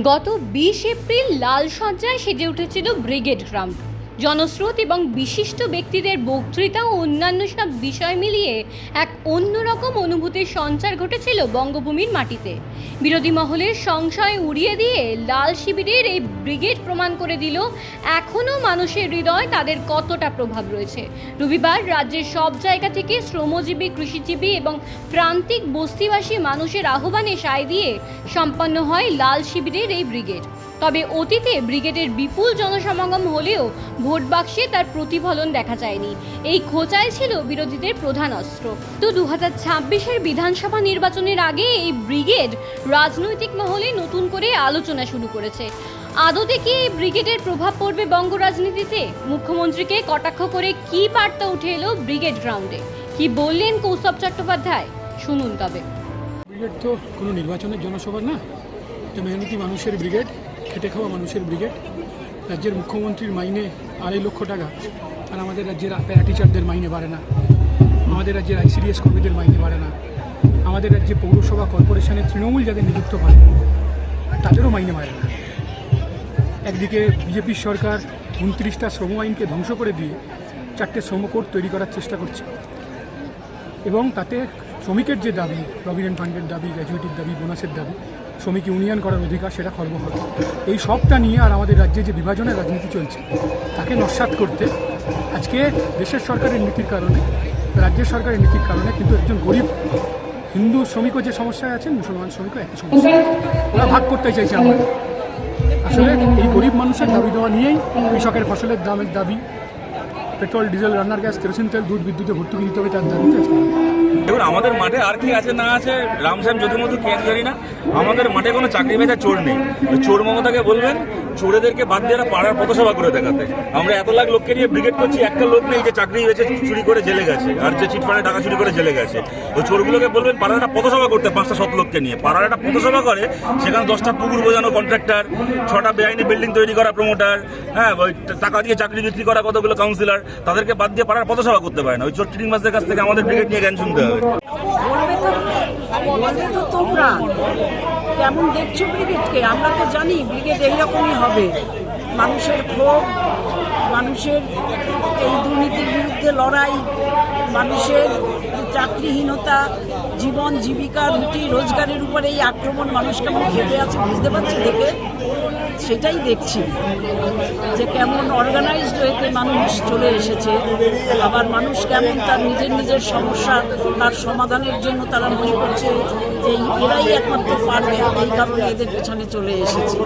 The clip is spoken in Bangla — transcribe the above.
গত বিশ এপ্রিল লাল সজ্জায় সেজে উঠেছিল ব্রিগেড গ্রাউন্ড জনস্রোত এবং বিশিষ্ট ব্যক্তিদের বক্তৃতা ও অন্যান্য সব বিষয় মিলিয়ে এক অন্যরকম অনুভূতির সঞ্চার ঘটেছিল বঙ্গভূমির মাটিতে। বিরোধী মহলের সংশয় উড়িয়ে দিয়ে লাল শিবিরের এই ব্রিগেড প্রমাণ করে দিল, এখনও মানুষের হৃদয় তাদের কতটা প্রভাব রয়েছে। রবিবার রাজ্যের সব জায়গা থেকে শ্রমজীবী, কৃষিজীবী এবং প্রান্তিক বস্তিবাসী মানুষের আহ্বানে সায় দিয়ে সম্পন্ন হয় লাল শিবিরের এই ব্রিগেড। তবে অতীতে ব্রিগেডের বিপুল জনসমাগম হলেও ভোট বাক্সে তার প্রতিফলন দেখা যায়নি। এই খোঁচাই ছিল বিরোধীদের প্রধান অস্ত্র। তো দু হাজার ছাব্বিশের বিধানসভা নির্বাচনের আগে এই ব্রিগেড রাজনৈতিক মহলে নতুন করে আলোচনা শুরু করেছে। আদতে কি এই ব্রিগেডের প্রভাব পড়বে বঙ্গ রাজনীতিতে? মুখ্যমন্ত্রীকে কটাক্ষ করে কি বার্তা উঠে এলো ব্রিগেড গ্রাউন্ডে? কি বললেন কৌশব চট্টোপাধ্যায়? শুনুন তবে। ব্রিগেড তো কোনো নির্বাচনের জনসভা না। এটা মেহনতি মানুষের ব্রিগেড। খেটে খাওয়া মানুষের ব্রিগেড রাজ্যের মুখ্যমন্ত্রীর মাইনে আড়াই লক্ষ টাকা। আর আমাদের রাজ্যের প্যারা টিচারদের মাইনে বাড়ে না। আমাদের রাজ্যের আইসিডিএস কর্মীদের মাইনে বাড়ে না। আমাদের রাজ্যে পৌরসভা কর্পোরেশনের তৃণমূল যাদের নিযুক্ত হয়, তাদেরও মাইনে বাড়ে না। একদিকে বিজেপির সরকার উনত্রিশটা শ্রম আইনকে ধ্বংস করে দিয়ে চারটে শ্রম কোড তৈরি করার চেষ্টা করছে। এবং তাতে শ্রমিকের যে দাবি প্রভিডেন্ট ফান্ডের দাবি গ্র্যাজুয়েটির দাবি বোনাসের দাবি, শ্রমিক ইউনিয়ন করার অধিকার সেটা খর্ব হবে। এই সবটা নিয়ে আর আমাদের রাজ্যে যে বিভাজনের রাজনীতি চলছে, তাকে নস্বাত করতে আজকে দেশের সরকারের নীতির কারণে, রাজ্যের সরকারের নীতির কারণে কিন্তু একজন গরিব হিন্দু শ্রমিকও যে সমস্যায় আছেন, মুসলমান শ্রমিকও একই সমস্যা। ওরা ভাগ করতে চাইছে আমাদের। আসলে এই গরিব মানুষের দাবি দেওয়া নিয়েই কৃষকের ফসলের দামের দাবি পেট্রোল, ডিজেল, রান্নার গ্যাস, কেরোসিন তেল, দুধ বিদ্যুতে ভর্তুকি দিতে হবে, তার আজকে দেখুন, আমাদের মাঠে আর কি আছে না আছে রামশ্যাম যদুমধু কে আমি জানি না, আমাদের মাঠে কোনো চাকরি বেচা চোর নেই। চোর মমতাকে বলবেন, চোরেদেরকে বাদ দিয়ে পাড়ার পথসভা করে দেখাতে। আমরা এত লাখ লোককে নিয়ে ব্রিগেড করছি, একটা লোক নেই যে চাকরি বেচে চুরি করে জেলে গেছে, আর যে চিটফান্ডে টাকা চুরি করে জেলে গেছে। ওই চোরগুলোকে বলবেন পাড়ার একটা পথসভা করতে, পাঁচটা শত লোককে নিয়ে। পাড়ার একটা পথসভা করে, সেখানে দশটা পুকুর বোঝানো কন্ট্রাক্টর ছটা বেআইনি বিল্ডিং তৈরি করা প্রমোটার হ্যাঁ ওই টাকা দিয়ে চাকরি বিক্রি করা কতগুলো কাউন্সিলর তাদেরকে বাদ দিয়ে পাড়ার পথসভা করতে পারে না। ওই চোর চিটিং মাসদের কাছ থেকে আমাদের ব্রিগেড নিয়ে জ্ঞান শুনতে হবে। তোমরা। কেমন দেখছ ব্রিগেডকে? আমরা তো জানি ব্রিগেড এইরকমই হবে। মানুষের ক্ষোভ মানুষের এই দুর্নীতির বিরুদ্ধে লড়াই, মানুষের চাকরিহীনতা, জীবন, জীবিকা, রুটি, রোজগারের উপরে এই আক্রমণ মানুষ কেমন খেপে আছে বুঝতে পারছি দেখে, সেটাই দেখছি। যে কেমন অর্গানাইজড হয়েতে মানুষ চলে এসেছে, আবার মানুষ কেমন তার নিজের নিজের সমস্যা, তার সমাধানের জন্য তারা মনে করছে যে এরাই একমাত্র পারবে, এই কারণে এদের পেছনে চলে এসেছে।